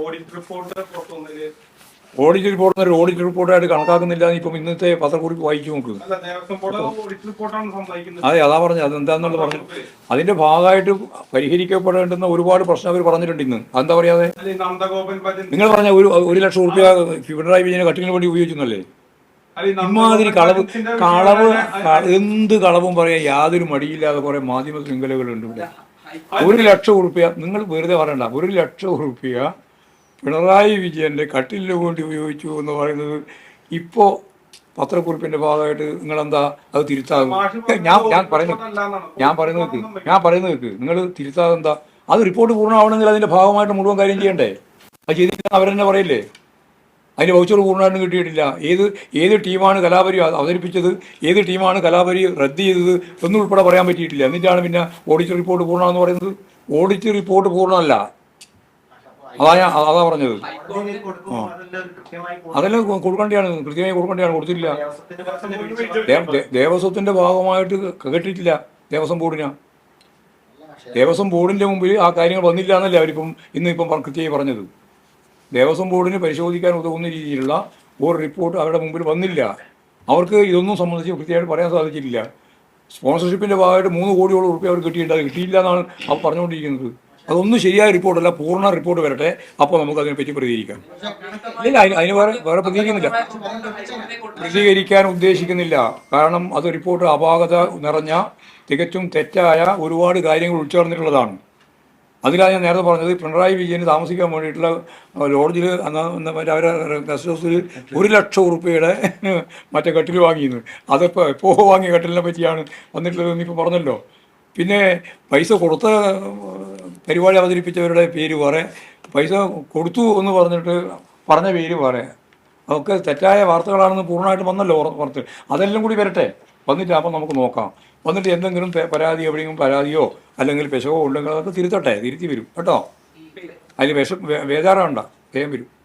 Audit report പുറത്തു വന്നതിൽ audit report ഒരു ഓഡിറ്റ് റിപ്പോർട്ടായിട്ട് കണക്കാക്കുന്നില്ല ഇപ്പം ഇന്നത്തെ പത്രക്കുറിപ്പ് വായിച്ചു നോക്ക്. അതെ അതാ പറഞ്ഞത്. അതെന്താന്നുള്ള പറഞ്ഞു അതിന്റെ ഭാഗമായിട്ട് പരിഹരിക്കപ്പെടേണ്ടുന്ന ഒരുപാട് പ്രശ്നം അവർ പറഞ്ഞിട്ടുണ്ട് ഇന്ന്. അതെന്താ പറയാതെ? നിങ്ങൾ പറഞ്ഞ ഒരു ഒരു ലക്ഷം റുപ്യ പിണറായി വിജയനെ കട്ടിങ്ങിന് വേണ്ടി ഈ ഇമാതിരി കളവ് കളവ് എന്ത് കളവും പറയാൻ യാതൊരു മടിയില്ലാതെ കുറെ മാധ്യമ ശൃംഖലകളുണ്ട് ഇവിടെ. ഒരു ലക്ഷം ഉറുപ്പ്യ നിങ്ങൾ വെറുതെ പറയണ്ട. ഒരു ലക്ഷം ഉറുപ്പ്യ പിണറായി വിജയന്റെ കട്ടിലിന് വേണ്ടി ഉപയോഗിച്ചു എന്ന് പറയുന്നത് ഇപ്പോൾ പത്രക്കുറിപ്പിന്റെ ഭാഗമായിട്ട് നിങ്ങൾ എന്താ അത് തിരുത്താകും ഞാൻ ഞാൻ പറയുന്നത് ഞാൻ പറയുന്നത് ഞാൻ പറയുന്നത് നിങ്ങൾ തിരുത്താതെന്താ അത് റിപ്പോർട്ട് പൂർണമാവണമെങ്കിൽ അതിന്റെ ഭാഗമായിട്ട് മുഴുവൻ കാര്യം ചെയ്യണ്ടേ? അത് ചെയ്തിട്ട് അവരെന്നെ പറയില്ലേ? അതിന്റെ വൗച്ചർ പൂർണമായിട്ടും കിട്ടിയിട്ടില്ല. ഏത് ഏത് ടീമാണ് കലാപരി അവതരിപ്പിച്ചത് ഏത് ടീമാണ് കലാപരി റദ്ദ് ചെയ്തത് ഒന്നും ഉൾപ്പെടെ പറയാൻ പറ്റിയിട്ടില്ല. എന്നിട്ടാണ് പിന്നെ ഓഡിറ്റ് റിപ്പോർട്ട് പൂർണമെന്ന് പറയുന്നത്? ഓഡിറ്റ് റിപ്പോർട്ട് പൂർണമല്ല. അതാ ഞാൻ അതാ പറഞ്ഞത്. അതെല്ലാം കൊടുക്കേണ്ടിയാണ്. കൃത്യമായി കൊടുക്കേണ്ടതാണ് കൊടുത്തിട്ടില്ല. ദേവസ്വത്തിന്റെ ഭാഗമായിട്ട് കേട്ടിട്ടില്ല ദേവസ്വം ബോർഡിനാ. ദേവസ്വം ബോർഡിന്റെ മുമ്പിൽ ആ കാര്യങ്ങൾ വന്നില്ല എന്നല്ലേ അവരിപ്പം ഇന്ന് ഇപ്പം പറ- കൃത്യമായി പറഞ്ഞത്. ദേവസ്വം ബോർഡിന് പരിശോധിക്കാൻ ഉതകുന്ന രീതിയിലുള്ള ഒരു റിപ്പോർട്ട് അവരുടെ മുമ്പിൽ വന്നില്ല. അവർക്ക് ഇതൊന്നും സംബന്ധിച്ച് കൃത്യമായിട്ട് പറയാൻ സാധിച്ചിട്ടില്ല. സ്പോൺസർഷിപ്പിന്റെ ഭാഗമായിട്ട് മൂന്ന് കോടിയോളം റുപ്യ അവർ കിട്ടിയിട്ടുണ്ട്. കിട്ടിയില്ല എന്നാണ് അവർ പറഞ്ഞുകൊണ്ടിരിക്കുന്നത്. അതൊന്നും ശരിയായ റിപ്പോർട്ടല്ല പൂർണ റിപ്പോർട്ട് വരട്ടെ. അപ്പോൾ നമുക്ക് അതിനെപ്പറ്റി പ്രതികരിക്കാം. ഇല്ല അതിന് അതിന് വേറെ വേറെ പ്രതികരിക്കുന്നില്ല. പ്രതികരിക്കാൻ ഉദ്ദേശിക്കുന്നില്ല. കാരണം അത് റിപ്പോർട്ട് അപാകത നിറഞ്ഞ തികച്ചും തെറ്റായ ഒരുപാട് കാര്യങ്ങൾ ഉൾച്ചേർന്നിട്ടുള്ളതാണ്. അതിലാണ് ഞാൻ നേരത്തെ പറഞ്ഞത് പിണറായി വിജയന് താമസിക്കാൻ വേണ്ടിയിട്ടുള്ള ലോഡ്ജിൽ അന്ന് മറ്റേ അവരെ ഗസ്റ്റ് ഹൗസിൽ ഒരു ലക്ഷം ഉറുപ്പ്യയുടെ മറ്റേ കട്ടിൽ വാങ്ങിയിരുന്നു. അതിപ്പോൾ എപ്പോൾ വാങ്ങിയ കട്ടിലിനെ പറ്റിയാണ് വന്നിട്ടുള്ളത് ഇപ്പോൾ പറഞ്ഞല്ലോ. പിന്നെ പൈസ കൊടുത്ത പരിപാടി അവതരിപ്പിച്ചവരുടെ പേര് വേറെ പൈസ കൊടുത്തു എന്ന് പറഞ്ഞിട്ട് പറഞ്ഞ പേര് വേറെ. അതൊക്കെ തെറ്റായ വാർത്തകളാണെന്ന് പൂർണമായിട്ട് വന്നല്ലോ പുറത്ത്. അതെല്ലാം കൂടി വരട്ടെ? വന്നിട്ട് അപ്പം നമുക്ക് നോക്കാം. വന്നിട്ട് എന്തെങ്കിലും പരാതി എവിടെയെങ്കിലും പരാതിയോ അല്ലെങ്കിൽ പെശകോ ഉണ്ടെങ്കിൽ അതൊക്കെ തിരുത്തട്ടെ. തിരുത്തി വരും. കേട്ടോ? അതിൽ വിഷം വേ- ബേജാറാണ്ട വേഗം വരും.